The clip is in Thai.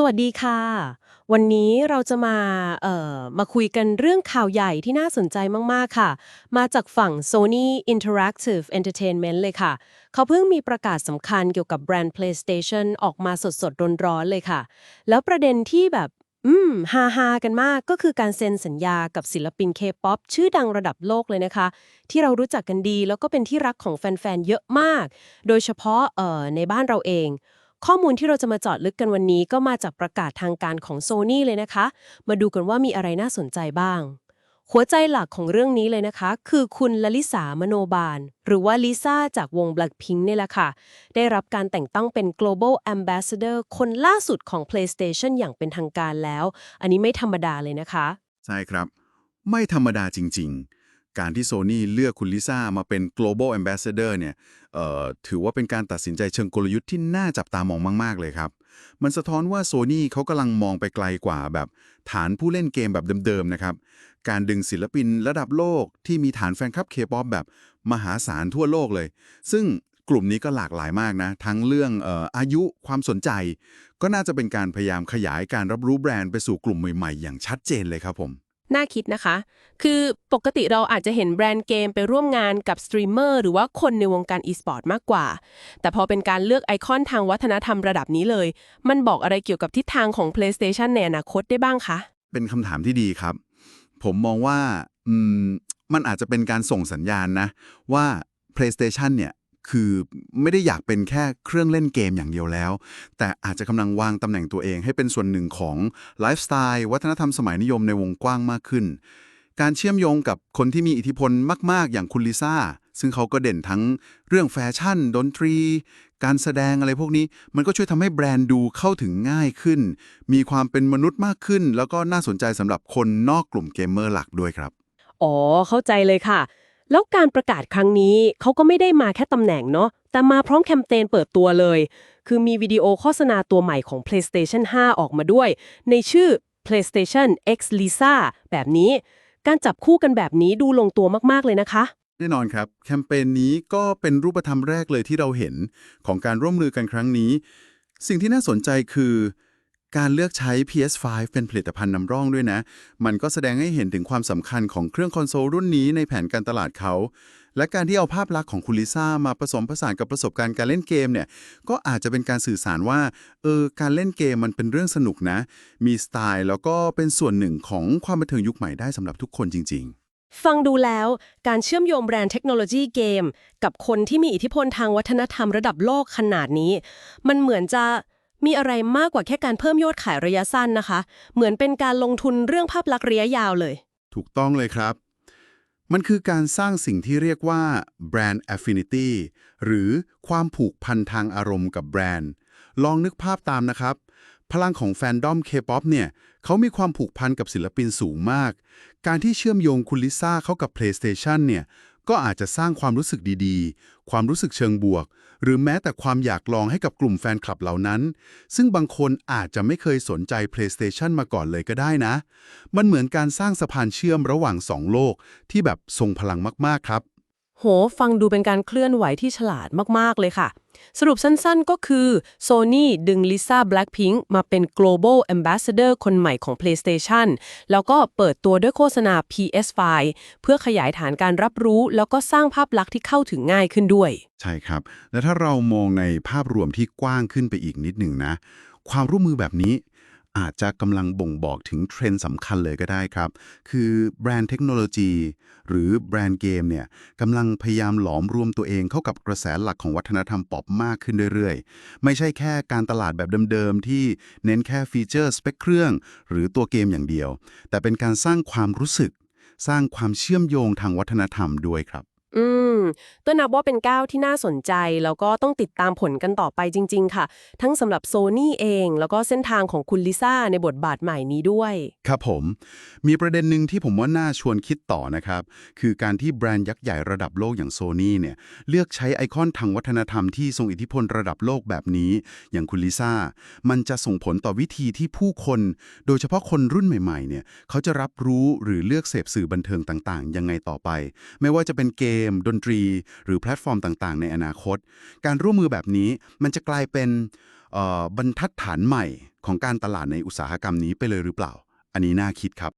สวัสดีค่ะ วันนี้เราจะมาเอ่อมาคุยกันเรื่องข่าวใหญ่ที่น่าสนใจมาก ๆ ค่ะ มาจากฝั่ง Sony Interactive Entertainment เลยค่ะ เขาเพิ่งมีประกาศสำคัญเกี่ยวกับแบรนด์ PlayStation ออกมาสดๆร้อนๆเลยค่ะ แล้วประเด็นที่แบบ อืมฮาฮาๆกันมากก็คือการเซ็นสัญญากับศิลปิน K-POP ชื่อดังระดับโลกเลยนะคะ ที่เรารู้จักกันดีแล้วก็เป็นที่รักของแฟน ๆ เยอะมาก โดยเฉพาะเอ่อในบ้านเราเอง ข้อมูลที่เราจะมาเจาะลึกกันวันนี้ก็มาจากประกาศทางการของ Sony เลยนะคะ มาดูกันว่ามีอะไรน่าสนใจบ้าง หัวใจหลักของเรื่องนี้เลยนะคะ คือคุณลลิสามโนบาล หรือว่าลิซ่าจากวง Blackpink เนี่ยแหละค่ะ ได้รับการแต่งตั้งเป็น Global Ambassador คนล่าสุดของ PlayStation อย่างเป็นทางการแล้ว อันนี้ไม่ธรรมดาเลยนะคะ ใช่ครับ ไม่ธรรมดาจริง ๆ การที่โซ n y เลือกคุณลิซ่ามาเป็น global ambassador เนี่ย ถือว่าเป็นการตัดสินใจเชิงกลยุทธ์ที่น่าจับตามองมาก ๆ เลยครับ มันสะท้อนว่าโซ n y เขากำลังมองไปไกลกว่าแบบฐานผู้เล่นเกมแบบเดิม ๆ นะครับ การดึงศิลปินระดับโลกที่มีฐานแฟนคลับ K-POP แบบมหาศาลทั่วโลกเลย ซึ่งกลุ่มนี้ก็หลากหลายมากนะ ทั้งเรื่องอออายุความสนใจ ก็น่าจะเป็นการพยายามขยายการรับรู้แบรนด์ไปสู่กลุ่มใหม่ ๆ อย่างชัดเจนเลยครับผม น่าคิดนะคะ คือปกติเราอาจจะเห็นแบรนด์เกมไปร่วมงานกับสตรีมเมอร์หรือว่าคนในวงการ e-sport มากกว่า แต่พอเป็นการเลือกไอคอนทางวัฒนธรรมระดับนี้เลย มันบอกอะไรเกี่ยวกับทิศทางของ PlayStation ในอนาคตได้บ้างคะ เป็นคำถามที่ดีครับ ผมมองว่าอืมมันอาจจะเป็นการส่งสัญญาณนะ ว่า PlayStation เนี่ย คือไม่ได้อยากเป็นแค่เครื่องเล่นเกมอย่างเดียวแล้ว แต่อาจจะกำลังวางตำแหน่งตัวเองให้เป็นส่วนหนึ่งของไลฟ์สไตล์วัฒนธรรมสมัยนิยมในวงกว้างมากขึ้น การเชื่อมโยงกับคนที่มีอิทธิพลมาก ๆ อย่างคุณลิซ่า ซึ่งเขาก็เด่นทั้งเรื่องแฟชั่น ดนตรี การแสดงอะไรพวกนี้ มันก็ช่วยทำให้แบรนด์ดูเข้าถึงง่ายขึ้น มีความเป็นมนุษย์มากขึ้น แล้วก็น่าสนใจสำหรับคนนอกกลุ่มเกมเมอร์หลักด้วยครับ อ๋อ เข้าใจเลยค่ะ แล้วการประกาศครั้งนี้เขาก็ไม่ได้มาแค่ตำแหน่งเนาะแต่มาพร้อมแคมเปญเปิดตัวเลย คือมีวิดีโอโฆษณาตัวใหม่ของ PlayStation 5 ออกมาด้วย ในชื่อ PlayStation X Lisa แบบนี้ การจับคู่กันแบบนี้ดูลงตัวมาก ๆ เลยนะคะ แน่นอนครับ แคมเปญนี้ก็เป็นรูปธรรมแรกเลยที่เราเห็นของการร่วมมือกันครั้งนี้ สิ่งที่น่าสนใจคือ การเลือกใช้ PS5 เป็นผลิตภัณฑ์นำร่องด้วยนะ มันก็แสดงให้เห็นถึงความสำคัญของเครื่องคอนโซลรุ่นนี้ในแผนการตลาดเขา และการที่เอาภาพลักษณ์ของคุณลิซ่ามาผสมผสานกับประสบการณ์การเล่นเกมเนี่ย ก็อาจจะเป็นการสื่อสารว่า เออ การเล่นเกมมันเป็นเรื่องสนุกนะ มีสไตล์แล้วก็เป็นส่วนหนึ่งของความบันเทิงยุคใหม่ได้สำหรับทุกคนจริง ๆฟังดูแล้ว การเชื่อมโยงแบรนด์เทคโนโลยีเกม กับคนที่มีอิทธิพลทางวัฒนธรรมระดับโลกขนาดนี้ มันเหมือนจะ มีอะไรมากกว่าแค่การเพิ่มยอดขายระยะสั้นนะคะ เหมือนเป็นการลงทุนเรื่องภาพลักษณ์ระยะยาวเลย ถูกต้องเลยครับ มันคือการสร้างสิ่งที่เรียกว่า brand affinity หรือความผูกพันทางอารมณ์กับแบรนด์ ลองนึกภาพตามนะครับ พลังของแฟนดอม K-POP เนี่ยเขามีความผูกพันกับศิลปินสูงมาก การที่เชื่อมโยงคุณลิซ่าเข้ากับ PlayStation เนี่ย ก็อาจจะสร้างความรู้สึกดีๆ ความรู้สึกเชิงบวก หรือแม้แต่ความอยากลองให้กับกลุ่มแฟนคลับเหล่านั้น ซึ่งบางคนอาจจะไม่เคยสนใจ PlayStation มาก่อนเลยก็ได้นะ มันเหมือนการสร้างสะพานเชื่อมระหว่างสองโลกที่แบบทรงพลังมากๆครับ โห ฟังดูเป็นการเคลื่อนไหวที่ฉลาดมาก ๆ เลยค่ะ สรุปสั้นๆก็คือ Sony ดึง Lisa Blackpink มาเป็น Global Ambassador คนใหม่ของ PlayStation แล้วก็เปิดตัวด้วยโฆษณา PS5 เพื่อขยายฐานการรับรู้ แล้วก็สร้างภาพลักษณ์ที่เข้าถึงง่ายขึ้นด้วย ใช่ครับ และถ้าเรามองในภาพรวมที่กว้างขึ้นไปอีกนิดหนึ่งนะ ความร่วมมือแบบนี้ อาจจะกำลังบ่งบอกถึงเทรนด์สำคัญเลยก็ได้ครับ คือแบรนด์เทคโนโลยี หรือแบรนด์เกมเนี่ยกำลังพยายามหลอมรวมตัวเองเข้ากับกระแสหลักของวัฒนธรรมป๊อปมากขึ้นเรื่อยๆ ไม่ใช่แค่การตลาดแบบเดิมๆ ที่เน้นแค่ฟีเจอร์สเปคเครื่อง หรือตัวเกมอย่างเดียว แต่เป็นการสร้างความรู้สึก สร้างความเชื่อมโยงทางวัฒนธรรมด้วยครับ อืมก็นับว่าเป็นก้าวที่น่าสนใจ แล้วก็ต้องติดตามผลกันต่อไปจริง ๆ ค่ะ ทั้งสำหรับโซนี่เอง แล้วก็เส้นทางของคุณลิซ่าในบทบาทใหม่นี้ด้วย ครับผม มีประเด็นหนึ่งที่ผมว่าน่าชวนคิดต่อนะครับ คือการที่แบรนด์ยักษ์ใหญ่ระดับโลกอย่างโซนี่เนี่ย เลือกใช้ไอคอนทางวัฒนธรรมที่ทรงอิทธิพลระดับโลกแบบนี้ อย่างคุณลิซ่า มันจะส่งผลต่อวิธีที่ผู้คน โดยเฉพาะคนรุ่นใหม่ ๆ เนี่ย เขาจะรับรู้หรือเลือกเสพสื่อบันเทิงต่าง ๆ ยังไงต่อไป ไม่ว่าจะเป็นเกมม ดนตรี หรือแพลตฟอร์มต่างๆ ในอนาคต การร่วมมือแบบนี้มันจะกลายเป็นบรรทัดฐานใหม่ของการตลาดในอุตสาหกรรมนี้ไปเลยหรือเปล่า อันนี้น่าคิดครับ